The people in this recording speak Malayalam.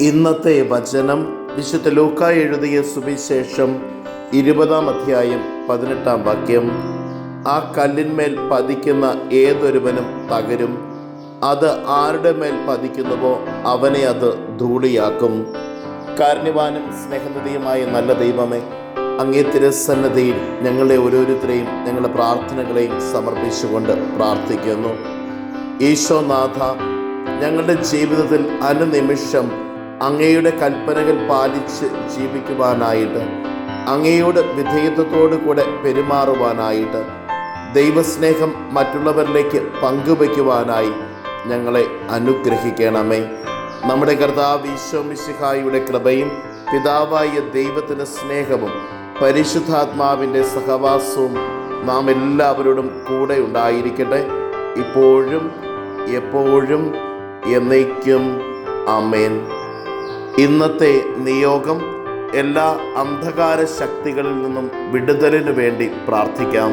ഇന്നത്തെ വചനം വിശുദ്ധ ലൂക്ക എഴുതിയ സുവിശേഷം ഇരുപതാം അധ്യായം പതിനെട്ടാം വാക്യം. ആ കല്ലിന്മേൽ പതിക്കുന്ന ഏതൊരുവനും തകരും. അത് ആരുടെ മേൽ പതിക്കുന്നുവോ അവനെ അത് ധൂളിയാക്കും. കാരണവാനും സ്നേഹനിധിയുമായ നല്ല ദൈവമേ അങ്ങേ തിരസന്നതയിൽ ഞങ്ങളെ ഓരോരുത്തരെയും ഞങ്ങളുടെ പ്രാർത്ഥനകളെയും സമർപ്പിച്ചുകൊണ്ട് പ്രാർത്ഥിക്കുന്നു. ഈശോനാഥ ഞങ്ങളുടെ ജീവിതത്തിൽ അനുനിമിഷം അങ്ങയുടെ കൽപ്പനകൾ പാലിച്ച് ജീവിക്കുവാനായിട്ട് അങ്ങയോട് വിധേയത്വത്തോടു കൂടെ പെരുമാറുവാനായിട്ട് ദൈവസ്നേഹം മറ്റുള്ളവരിലേക്ക് പങ്കുവയ്ക്കുവാനായി ഞങ്ങളെ അനുഗ്രഹിക്കണമേ. നമ്മുടെ കർത്താവ് ഈശോ മിശിഹായുടെ കൃപയും പിതാവായ ദൈവത്തിന്റെ സ്നേഹവും പരിശുദ്ധാത്മാവിന്റെ സഹവാസവും നാം എല്ലാവരോടും കൂടെ ഉണ്ടായിരിക്കട്ടെ. ഇപ്പോഴും എപ്പോഴും എന്നേക്കും. അമേൻ ഇന്നത്തെ നിയോഗം എല്ലാ അന്ധകാര ശക്തികളിൽ നിന്നും വിടുതലിനു വേണ്ടി പ്രാർത്ഥിക്കാം.